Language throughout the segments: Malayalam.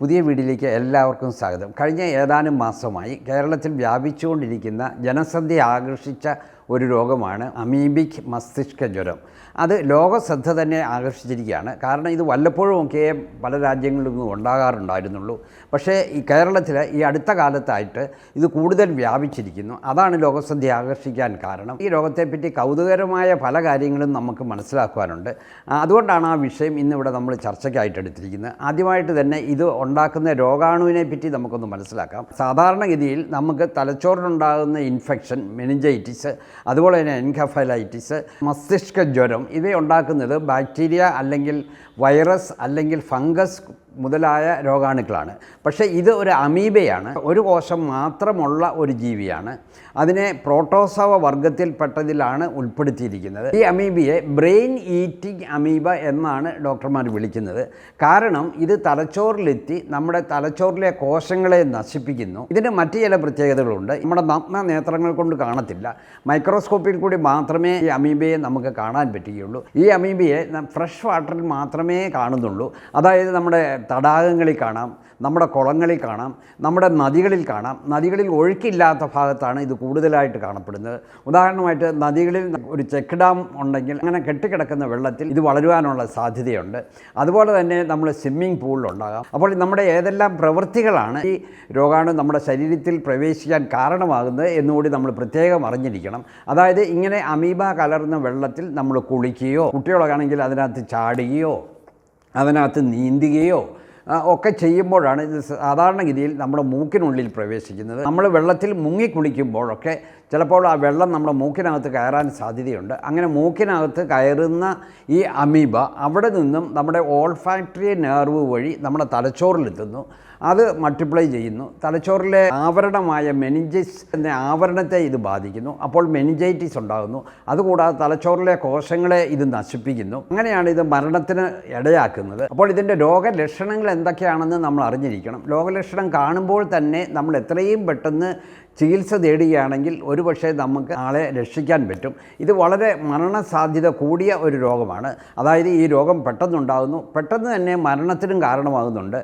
പുതിയ വീഡിയോയിലേക്ക് എല്ലാവർക്കും സ്വാഗതം. കഴിഞ്ഞ ഏതാനും മാസമായി കേരളത്തിൽ വ്യാപിച്ചുകൊണ്ടിരിക്കുന്ന ജനസന്ധി ആകർഷിച്ച ഒരു രോഗമാണ് അമീബിക് മസ്തിഷ്ക ജ്വരം. അത് ലോകശ്രദ്ധ തന്നെ ആകർഷിച്ചിരിക്കുകയാണ്. കാരണം ഇത് വല്ലപ്പോഴും ഒക്കെ പല രാജ്യങ്ങളിലും ഉണ്ടാകാറുണ്ടായിരുന്നുള്ളൂ. പക്ഷേ ഈ കേരളത്തിൽ ഈ അടുത്ത കാലത്തായിട്ട് ഇത് കൂടുതൽ വ്യാപിച്ചിരിക്കുന്നു. അതാണ് ലോകശ്രദ്ധ ആകർഷിക്കാൻ കാരണം. ഈ രോഗത്തെപ്പറ്റി കൗതുകരമായ പല കാര്യങ്ങളും നമുക്ക് മനസ്സിലാക്കുവാനുണ്ട്. അതുകൊണ്ടാണ് ആ വിഷയം ഇന്നിവിടെ നമ്മൾ ചർച്ചയ്ക്കായിട്ട് എടുത്തിരിക്കുന്നത്. ആദ്യമായിട്ട് തന്നെ ഇത് ഉണ്ടാക്കുന്ന രോഗാണുവിനെ പറ്റി നമുക്കൊന്ന് മനസ്സിലാക്കാം. സാധാരണഗതിയിൽ നമുക്ക് തലച്ചോറിനുണ്ടാകുന്ന ഇൻഫെക്ഷൻ മെനിഞ്ചൈറ്റിസ് അതുപോലെ തന്നെ എൻകഫലൈറ്റിസ് മസ്തിഷ്ക ജ്വരം ഇവയുണ്ടാക്കുന്നത് ബാക്ടീരിയ അല്ലെങ്കിൽ വൈറസ് അല്ലെങ്കിൽ ഫംഗസ് മുതലായ രോഗാണുക്കളാണ്. പക്ഷേ ഇത് ഒരു അമീബയാണ്. ഒരു കോശം മാത്രമുള്ള ഒരു ജീവിയാണ്. അതിനെ പ്രോട്ടോസവ വർഗത്തിൽപ്പെട്ടതിലാണ് ഉൾപ്പെടുത്തിയിരിക്കുന്നത്. ഈ അമീബിയെ ബ്രെയിൻ ഈറ്റിംഗ് അമീബ എന്നാണ് ഡോക്ടർമാർ വിളിക്കുന്നത്. കാരണം ഇത് തലച്ചോറിലെത്തി നമ്മുടെ തലച്ചോറിലെ കോശങ്ങളെ നശിപ്പിക്കുന്നു. ഇതിന് മറ്റ് ചില പ്രത്യേകതകളുണ്ട്. നമ്മുടെ നഗ്ന നേത്രങ്ങൾ കൊണ്ട് കാണത്തില്ല. മൈക്രോസ്കോപ്പിൽ കൂടി മാത്രമേ ഈ അമീബയെ നമുക്ക് കാണാൻ പറ്റുകയുള്ളൂ. ഈ അമീബയെ ഫ്രഷ് വാട്ടറിൽ മാത്രമേ കാണുന്നുള്ളൂ. അതായത് നമ്മുടെ തടാകങ്ങളിൽ കാണാം നമ്മുടെ കുളങ്ങളിൽ കാണാം നമ്മുടെ നദികളിൽ കാണാം. നദികളിൽ ഒഴുക്കില്ലാത്ത ഭാഗത്താണ് ഇത് കൂടുതലായിട്ട് കാണപ്പെടുന്നത്. ഉദാഹരണമായിട്ട് നദികളിൽ ഒരു ചെക്ക് ഡാം ഉണ്ടെങ്കിൽ അങ്ങനെ കെട്ടിക്കിടക്കുന്ന വെള്ളത്തിൽ ഇത് വളരുവാനുള്ള സാധ്യതയുണ്ട്. അതുപോലെ തന്നെ നമ്മൾ സ്വിമ്മിംഗ് പൂളിലുണ്ടാകാം അപ്പോൾ നമ്മുടെ ഏതെല്ലാം പ്രവൃത്തികളാണ് ഈ രോഗാണു നമ്മുടെ ശരീരത്തിൽ പ്രവേശിക്കാൻ കാരണമാകുന്നത് എന്നുകൂടി നമ്മൾ പ്രത്യേകം അറിഞ്ഞിരിക്കണം. അതായത് ഇങ്ങനെ അമീബ കലർന്ന വെള്ളത്തിൽ നമ്മൾ കുളിക്കുകയോ കുട്ടികളൊക്കെ ആണെങ്കിൽ അതിനകത്ത് ചാടുകയോ അതിനകത്ത് നീന്തുകയോ ഒക്കെ ചെയ്യുമ്പോഴാണ് ഇത് സാധാരണഗതിയിൽ നമ്മുടെ മൂക്കിനുള്ളിൽ പ്രവേശിക്കുന്നത്. നമ്മൾ വെള്ളത്തിൽ മുങ്ങി കുളിക്കുമ്പോഴൊക്കെ ചിലപ്പോൾ ആ വെള്ളം നമ്മുടെ മൂക്കിനകത്ത് കയറാൻ സാധ്യതയുണ്ട്. അങ്ങനെ മൂക്കിനകത്ത് കയറുന്ന ഈ അമീബ അവിടെ നിന്നും നമ്മുടെ ഓൾ ഓൾഫാക്ടറി നേർവ് വഴി നമ്മുടെ തലച്ചോറിലെത്തുന്നു. അത് മൾട്ടിപ്ലൈ ചെയ്യുന്നു. തലച്ചോറിലെ ആവരണമായ മെനിഞ്ചൈസ് എന്ന ആവരണത്തെ ഇത് ബാധിക്കുന്നു. അപ്പോൾ മെനിഞ്ചൈറ്റിസ് ഉണ്ടാകുന്നു. അതുകൂടാതെ തലച്ചോറിലെ കോശങ്ങളെ ഇത് നശിപ്പിക്കുന്നു. അങ്ങനെയാണ് ഇത് മരണത്തിന് ഇടയാക്കുന്നത്. അപ്പോൾ ഇതിന്റെ രോഗലക്ഷണങ്ങൾ എന്തൊക്കെയാണെന്ന് നമ്മൾ അറിഞ്ഞിരിക്കണം. രോഗലക്ഷണം കാണുമ്പോൾ തന്നെ നമ്മൾ എത്രയും പെട്ടെന്ന് ചികിത്സ തേടുകയാണെങ്കിൽ ഒരുപക്ഷെ നമുക്ക് ആളെ രക്ഷിക്കാൻ പറ്റും. ഇത് വളരെ മരണസാധ്യത കൂടിയ ഒരു രോഗമാണ്. അതായത് ഈ രോഗം പെട്ടെന്നുണ്ടാകുന്നു. പെട്ടെന്ന് തന്നെ മരണത്തിനും കാരണമാകുന്നുണ്ട്.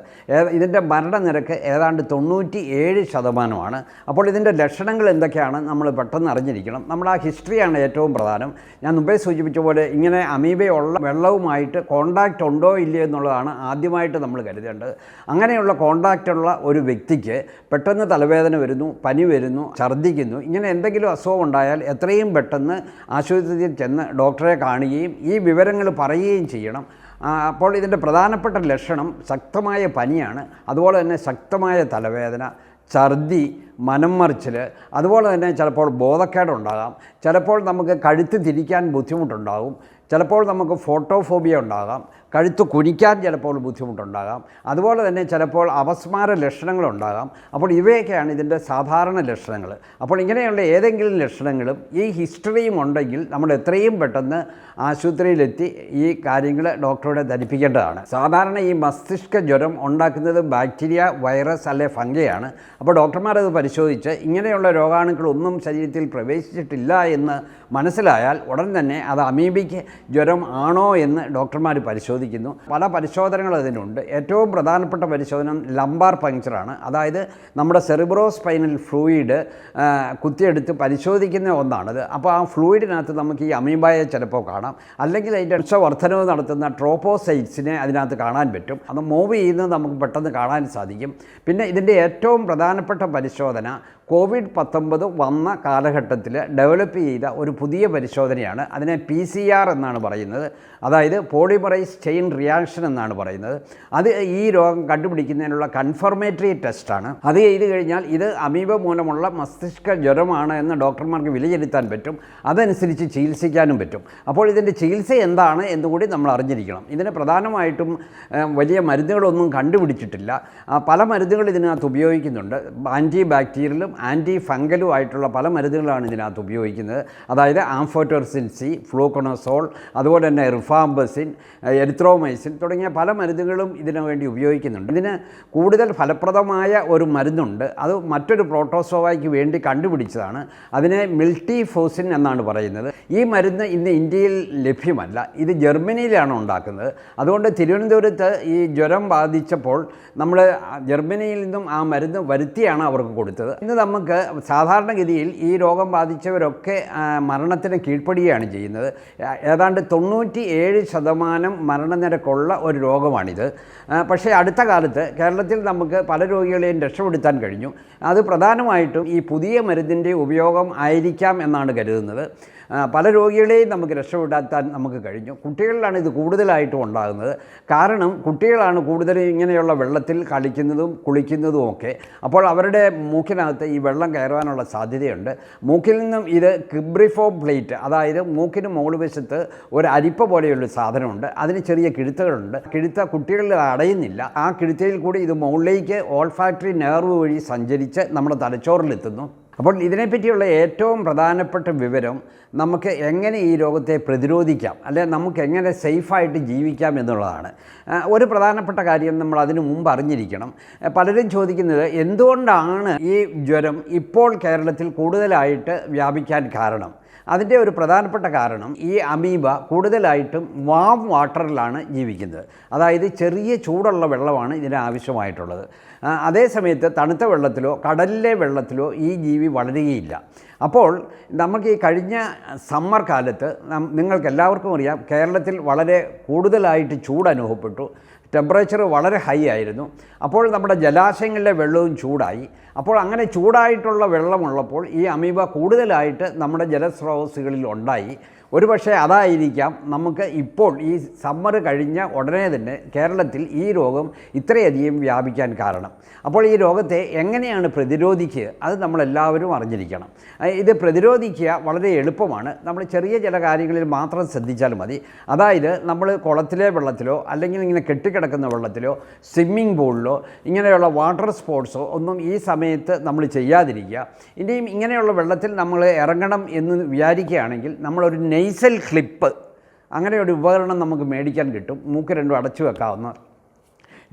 ഇതിന്റെ മരണനിരക്ക് ഏതാണ്ട് തൊണ്ണൂറ്റി ഏഴ് ശതമാനമാണ്. അപ്പോൾ ഇതിന്റെ ലക്ഷണങ്ങൾ എന്തൊക്കെയാണ് നമ്മൾ പെട്ടെന്ന് അറിഞ്ഞിരിക്കണം. നമ്മുടെ ആ ഹിസ്റ്ററിയാണ് ഏറ്റവും പ്രധാനം. ഞാൻ മുമ്പേ സൂചിപ്പിച്ച പോലെ ഇങ്ങനെ അമീബയുള്ള വെള്ളവുമായിട്ട് കോണ്ടാക്റ്റ് ഉണ്ടോ ഇല്ലയോ എന്നുള്ളതാണ് ആദ്യമായിട്ട് നമ്മൾ കരുതേണ്ടത്. അങ്ങനെയുള്ള കോണ്ടാക്റ്റുള്ള ഒരു വ്യക്തിക്ക് പെട്ടെന്ന് തലവേദന വരുന്നു പനി വരുന്നു ഛർദ്ദിക്കുന്നു ഇങ്ങനെ എന്തെങ്കിലും അസുഖം ഉണ്ടായാൽ എത്രയും പെട്ടെന്ന് ആശുപത്രിയിൽ ചെന്ന് ഡോക്ടറെ കാണുകയും ഈ വിവരങ്ങൾ പറയുകയും ചെയ്യണം. അപ്പോൾ ഇതിന്റെ പ്രധാനപ്പെട്ട ലക്ഷണം ശക്തമായ പനിയാണ് അതുപോലെ തന്നെ ശക്തമായ തലവേദന ഛർദി മനം മറിച്ചിൽ അതുപോലെ തന്നെ ചിലപ്പോൾ ബോധക്കേടുണ്ടാകാം. ചിലപ്പോൾ നമുക്ക് കഴുത്ത് തിരിക്കാൻ ബുദ്ധിമുട്ടുണ്ടാകും. ചിലപ്പോൾ നമുക്ക് ഫോട്ടോഫോബിയ ഉണ്ടാകാം. കഴുത്ത് കുനിക്കാൻ ചിലപ്പോൾ ബുദ്ധിമുട്ടുണ്ടാകാം. അതുപോലെ തന്നെ ചിലപ്പോൾ അപസ്മാര ലക്ഷണങ്ങളുണ്ടാകാം. അപ്പോൾ ഇവയൊക്കെയാണ് ഇതിന്റെ സാധാരണ ലക്ഷണങ്ങൾ. അപ്പോൾ ഇങ്ങനെയുള്ള ഏതെങ്കിലും ലക്ഷണങ്ങളും ഈ ഹിസ്റ്ററിയും ഉണ്ടെങ്കിൽ നമ്മൾ എത്രയും പെട്ടെന്ന് ആശുപത്രിയിലെത്തി ഈ കാര്യങ്ങൾ ഡോക്ടറോടെ ധരിപ്പിക്കേണ്ടതാണ്. സാധാരണ ഈ മസ്തിഷ്ക ജ്വരം ഉണ്ടാക്കുന്നത് ബാക്ടീരിയ വൈറസ് അല്ലെ ഫംഗയാണ്. അപ്പോൾ ഡോക്ടർമാർ അത് പരിശോധിച്ച് ഇങ്ങനെയുള്ള രോഗാണുക്കളൊന്നും ശരീരത്തിൽ പ്രവേശിച്ചിട്ടില്ല എന്ന് മനസ്സിലായാൽ ഉടൻ തന്നെ അത് അമീബിക്ക് ജ്വരം ആണോ എന്ന് ഡോക്ടർമാർ പരിശോധിക്കുന്നു. പല പരിശോധനകൾ അതിനുണ്ട് ഏറ്റവും പ്രധാനപ്പെട്ട പരിശോധന ലംബാർ പങ്ക്ചറാണ് അതായത് നമ്മുടെ സെറിബ്രോ സ്പൈനൽ ഫ്ലൂയിഡ് കുത്തിയെടുത്ത് പരിശോധിക്കുന്ന ഒന്നാണത് അപ്പോൾ ആ ഫ്ലൂയിഡിനകത്ത് നമുക്ക് ഈ അമീബായെ ചിലപ്പോൾ കാണാം. അല്ലെങ്കിൽ അതിന്റെ ഉച്ചവർദ്ധനവ് നടത്തുന്ന ട്രോപ്പോസൈറ്റ്സിനെ അതിനകത്ത് കാണാൻ പറ്റും. അത് മൂവ് ചെയ്യുന്നത് നമുക്ക് പെട്ടെന്ന് കാണാൻ സാധിക്കും. പിന്നെ ഇതിന്റെ ഏറ്റവും പ്രധാനപ്പെട്ട പരിശോധന കോവിഡ് പത്തൊമ്പത് വന്ന കാലഘട്ടത്തിൽ ഡെവലപ്പ് ചെയ്ത ഒരു പുതിയ പരിശോധനയാണ് അതിനെ പി സി ആർ എന്നാണ് പറയുന്നത്. അതായത് പോളിമറൈസ് ചെയിൻ റിയാക്ഷൻ എന്നാണ് പറയുന്നത്. അത് ഈ രോഗം കണ്ടുപിടിക്കുന്നതിനുള്ള കൺഫർമേറ്ററി ടെസ്റ്റാണ്. അത് ചെയ്ത് കഴിഞ്ഞാൽ ഇത് അമീബ മൂലമുള്ള മസ്തിഷ്ക ജ്വരമാണ് എന്ന് ഡോക്ടർമാർക്ക് വിലയിരുത്താൻ പറ്റും. അതനുസരിച്ച് ചികിത്സിക്കാനും പറ്റും. അപ്പോൾ ഇതിന്റെ ചികിത്സ എന്താണ് എന്നുകൂടി നമ്മൾ അറിഞ്ഞിരിക്കണം. ഇതിന് പ്രധാനമായിട്ടും വലിയ മരുന്നുകളൊന്നും കണ്ടുപിടിച്ചിട്ടില്ല. പല മരുന്നുകൾ ഇതിനകത്ത് ഉപയോഗിക്കുന്നുണ്ട്. ആന്റി ബാക്ടീരിയലും ആന്റി ഫംഗലും ആയിട്ടുള്ള പല മരുന്നുകളാണ് ഇതിനകത്ത് ഉപയോഗിക്കുന്നത്. അതായത് ആംഫോട്ടോർസിൻ സി ഫ്ലൂക്കോണസോൾ അതുപോലെ തന്നെ റിഫാംബസിൻ എരിത്രോമൈസിൻ തുടങ്ങിയ പല മരുന്നുകളും ഇതിനു വേണ്ടി ഉപയോഗിക്കുന്നുണ്ട്. ഇതിന് കൂടുതൽ ഫലപ്രദമായ ഒരു മരുന്നുണ്ട്. അത് മറ്റൊരു പ്രോട്ടോസോവയ്ക്ക് വേണ്ടി കണ്ടുപിടിച്ചതാണ്. അതിനെ മിൽട്ടി ഫോസിൻ എന്നാണ് പറയുന്നത്. ഈ മരുന്ന് ഇന്ന് ഇന്ത്യയിൽ ലഭ്യമല്ല. ഇത് ജർമ്മനിയിലാണ് ഉണ്ടാക്കുന്നത്. അതുകൊണ്ട് തിരുവനന്തപുരത്ത് ഈ ജ്വരം ബാധിച്ചപ്പോൾ നമ്മൾ ജർമ്മനിയിൽ നിന്നും ആ മരുന്ന് വരുത്തിയാണ് അവർക്ക് കൊടുത്തത്. ഇന്ന് നമുക്ക് സാധാരണഗതിയിൽ ഈ രോഗം ബാധിച്ചവരൊക്കെ മരണത്തിന് കീഴ്പ്പെടുകയാണ് ചെയ്യുന്നത്. ഏതാണ്ട് തൊണ്ണൂറ്റി ഏഴ് ശതമാനം മരണനിരക്കുള്ള ഒരു രോഗമാണിത്. പക്ഷേ അടുത്ത കാലത്ത് കേരളത്തിൽ നമുക്ക് പല രോഗികളെയും രക്ഷപ്പെടുത്താൻ കഴിഞ്ഞു. അത് പ്രധാനമായിട്ടും ഈ പുതിയ മരുന്നിന്റെ ഉപയോഗം ആയിരിക്കാം എന്നാണ് കരുതുന്നത്. പല രോഗികളെയും നമുക്ക് രക്ഷപ്പെടുത്താൻ നമുക്ക് കഴിഞ്ഞു. കുട്ടികളിലാണ് ഇത് കൂടുതലായിട്ടും ഉണ്ടാകുന്നത്. കാരണം കുട്ടികളാണ് കൂടുതലും ഇങ്ങനെയുള്ള വെള്ളത്തിൽ കളിക്കുന്നതും കുളിക്കുന്നതും ഒക്കെ. അപ്പോൾ അവരുടെ മൂക്കിനകത്ത് ഈ വെള്ളം കയറാനുള്ള സാധ്യതയുണ്ട്. മൂക്കിൽ നിന്നും ഇത് കിബ്രിഫോ പ്ലേറ്റ് അതായത് മൂക്കിന് മുകളിൽ വശത്ത് ഒരു അരിപ്പ പോലെയുള്ള സാധനമുണ്ട്. അതിന് ചെറിയ കിഴുത്തകളുണ്ട്. കിഴുത്ത കുട്ടികളിൽ അടയുന്നില്ല. ആ കിഴുത്തയിൽ കൂടി ഇത് മുകളിലേക്ക് ഓൾഫാക്ടറി നേർവ് വഴി സഞ്ചരിച്ച് നമ്മുടെ തലച്ചോറിലെത്തുന്നു. അപ്പോൾ ഇതിനെപ്പറ്റിയുള്ള ഏറ്റവും പ്രധാനപ്പെട്ട വിവരം നമുക്ക് എങ്ങനെ ഈ രോഗത്തെ പ്രതിരോധിക്കാം അല്ലെ നമുക്ക് എങ്ങനെ സേഫായിട്ട് ജീവിക്കാം എന്നുള്ളതാണ്. ഒരു പ്രധാനപ്പെട്ട കാര്യം നമ്മൾ അതിനു മുമ്പ് അറിഞ്ഞിരിക്കണം. പലരും ചോദിക്കുന്നത് എന്തുകൊണ്ടാണ് ഈ ജ്വരം ഇപ്പോൾ കേരളത്തിൽ കൂടുതലായിട്ട് വ്യാപിക്കാൻ കാരണം? അതിന്റെ ഒരു പ്രധാനപ്പെട്ട കാരണം ഈ അമീബ കൂടുതലായിട്ടും വാം വാട്ടറിലാണ് ജീവിക്കുന്നത്. അതായത് ചെറിയ ചൂടുള്ള വെള്ളമാണ് ഇതിന് ആവശ്യമായിട്ടുള്ളത്. അതേസമയത്ത് അതേ സമയത്ത് തണുത്ത വെള്ളത്തിലോ കടലിലെ വെള്ളത്തിലോ ഈ ജീവി വളരുകയില്ല. അപ്പോൾ നമുക്ക് ഈ കഴിഞ്ഞ സമ്മർ കാലത്ത് നിങ്ങൾക്കെല്ലാവർക്കും അറിയാം കേരളത്തിൽ വളരെ കൂടുതലായിട്ട് ചൂട് അനുഭവപ്പെട്ടു ടെമ്പറേച്ചർ വളരെ ഹൈ ആയിരുന്നു. അപ്പോൾ നമ്മുടെ ജലാശയങ്ങളിലെ വെള്ളവും ചൂടായി. അപ്പോൾ അങ്ങനെ ചൂടായിട്ടുള്ള വെള്ളമുള്ളപ്പോൾ ഈ അമീബ കൂടുതലായിട്ട് നമ്മുടെ ജലസ്രോതസ്സുകളിൽ ഉണ്ടായി. ഒരുപക്ഷെ അതായിരിക്കാം നമുക്ക് ഇപ്പോൾ ഈ സമ്മർ കഴിഞ്ഞ ഉടനെ തന്നെ കേരളത്തിൽ ഈ രോഗം ഇത്രയധികം വ്യാപിക്കാൻ കാരണം. അപ്പോൾ ഈ രോഗത്തെ എങ്ങനെയാണ് പ്രതിരോധിക്കുക? അത് നമ്മളെല്ലാവരും അറിഞ്ഞിരിക്കണം. ഇത് പ്രതിരോധിക്കുക വളരെ എളുപ്പമാണ്. നമ്മൾ ചെറിയ ചില കാര്യങ്ങളിൽ മാത്രം ശ്രദ്ധിച്ചാൽ മതി. അതായത് നമ്മൾ കുളത്തിലെ വെള്ളത്തിലോ അല്ലെങ്കിൽ ഇങ്ങനെ കെട്ടിക്കിടക്കുന്ന വെള്ളത്തിലോ സ്വിമ്മിംഗ് പൂളിലോ ഇങ്ങനെയുള്ള വാട്ടർ സ്പോർട്സോ ഒന്നും ഈ സമയത്ത് നമ്മൾ ചെയ്യാതിരിക്കുക. ഇനിയും ഇങ്ങനെയുള്ള വെള്ളത്തിൽ നമ്മൾ ഇറങ്ങണം എന്ന് വിചാരിക്കുകയാണെങ്കിൽ നമ്മളൊരു നെയ്സൽ ക്ലിപ്പ്. അങ്ങനെ ഒരു ഉപകരണം നമുക്ക് മേടിക്കാൻ കിട്ടും. മൂക്ക് രണ്ടും അടച്ചു വെക്കാവുന്ന.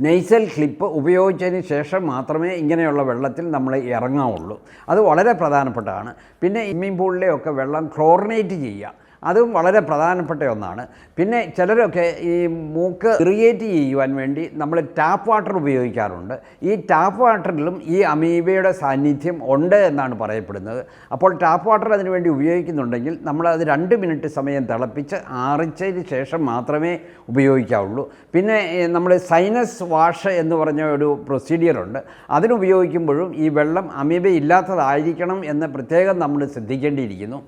നെയ്സൽ ക്ലിപ്പ് ഉപയോഗിച്ചതിന് ശേഷം മാത്രമേ ഇങ്ങനെയുള്ള വെള്ളത്തിൽ നമ്മൾ ഇറങ്ങാവുള്ളൂ. അത് വളരെ പ്രധാനപ്പെട്ടതാണ്. പിന്നെ സ്വിമ്മിംഗ് പൂളിലെയൊക്കെ വെള്ളം ക്ലോറിനേറ്റ് ചെയ്യുക. അതും വളരെ പ്രധാനപ്പെട്ട ഒന്നാണ്. പിന്നെ ചിലരൊക്കെ ഈ മൂക്ക് ക്രിയേറ്റ് ചെയ്യുവാൻ വേണ്ടി നമ്മൾ ടാപ്പ് വാട്ടർ ഉപയോഗിക്കാറുണ്ട്. ഈ ടാപ്പ് വാട്ടറിലും ഈ അമീബയുടെ സാന്നിധ്യം ഉണ്ട് എന്നാണ് പറയപ്പെടുന്നത്. അപ്പോൾ ടാപ്പ് വാട്ടർ അതിനു വേണ്ടി ഉപയോഗിക്കുന്നുണ്ടെങ്കിൽ നമ്മൾ അത് രണ്ട് മിനിറ്റ് സമയം തിളപ്പിച്ച് ആറിച്ചതിന് ശേഷം മാത്രമേ ഉപയോഗിക്കാവുള്ളൂ. പിന്നെ നമ്മൾ സൈനസ് വാഷ് എന്ന് പറഞ്ഞ ഒരു പ്രൊസീഡിയറുണ്ട് അതിനുപയോഗിക്കുമ്പോഴും ഈ വെള്ളം അമീബ ഇല്ലാത്തതായിരിക്കണം എന്ന് പ്രത്യേകം നമ്മൾ ശ്രദ്ധിക്കേണ്ടിയിരിക്കുന്നു.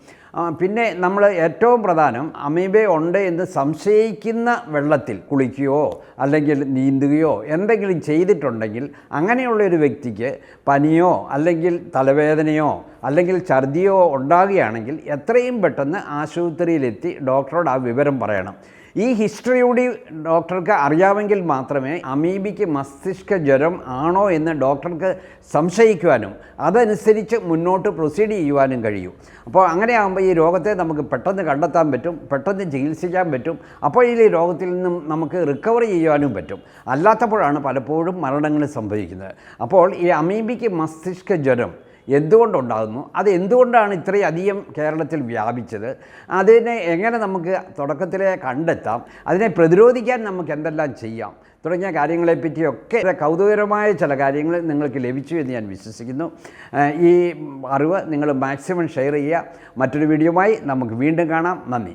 പിന്നെ നമ്മൾ ഏറ്റവും പ്രധാനം അമീബ ഉണ്ട് എന്ന് സംശയിക്കുന്ന വെള്ളത്തിൽ കുളിക്കുകയോ അല്ലെങ്കിൽ നീന്തുകയോ എന്തെങ്കിലും ചെയ്തിട്ടുണ്ടെങ്കിൽ അങ്ങനെയുള്ള ഒരു വ്യക്തിക്ക് പനിയോ അല്ലെങ്കിൽ തലവേദനയോ അല്ലെങ്കിൽ ഛർദിയോ ഉണ്ടാകുകയാണെങ്കിൽ എത്രയും പെട്ടെന്ന് ആശുപത്രിയിലെത്തി ഡോക്ടറോട് ആ വിവരം പറയണം. ഈ ഹിസ്റ്ററി കൂടി ഡോക്ടർക്ക് അറിയാമെങ്കിൽ മാത്രമേ അമീബിക്ക് മസ്തിഷ്ക ജ്വരം ആണോ എന്ന് ഡോക്ടർക്ക് സംശയിക്കുവാനും അതനുസരിച്ച് മുന്നോട്ട് പ്രൊസീഡ് ചെയ്യുവാനും കഴിയൂ. അപ്പോൾ അങ്ങനെയാകുമ്പോൾ ഈ രോഗത്തെ നമുക്ക് പെട്ടെന്ന് കണ്ടെത്താൻ പറ്റും പെട്ടെന്ന് ചികിത്സിക്കാൻ പറ്റും. അപ്പോൾ ഈ രോഗത്തിൽ നിന്നും നമുക്ക് റിക്കവർ ചെയ്യുവാനും പറ്റും. അല്ലാത്തപ്പോഴാണ് പലപ്പോഴും മരണങ്ങൾ സംഭവിക്കുന്നത്. അപ്പോൾ ഈ അമീബിക്ക് മസ്തിഷ്ക ജ്വരം എന്തുകൊണ്ടുണ്ടാകുന്നു? അത് എന്തുകൊണ്ടാണ് ഇത്രയധികം കേരളത്തിൽ വ്യാപിച്ചത്? അതിനെ എങ്ങനെ നമുക്ക് തുടക്കത്തിലെ കണ്ടെത്താം? അതിനെ പ്രതിരോധിക്കാൻ നമുക്ക് എന്തെല്ലാം ചെയ്യാം? തുടങ്ങിയ കാര്യങ്ങളെപ്പറ്റിയൊക്കെ കൗതുകരമായ ചില കാര്യങ്ങൾ നിങ്ങൾക്ക് ലഭിച്ചു എന്ന് ഞാൻ വിശ്വസിക്കുന്നു. ഈ അറിവ് നിങ്ങൾ മാക്സിമം ഷെയർ ചെയ്യുക. മറ്റൊരു വീഡിയോയുമായി നമുക്ക് വീണ്ടും കാണാം. നന്ദി.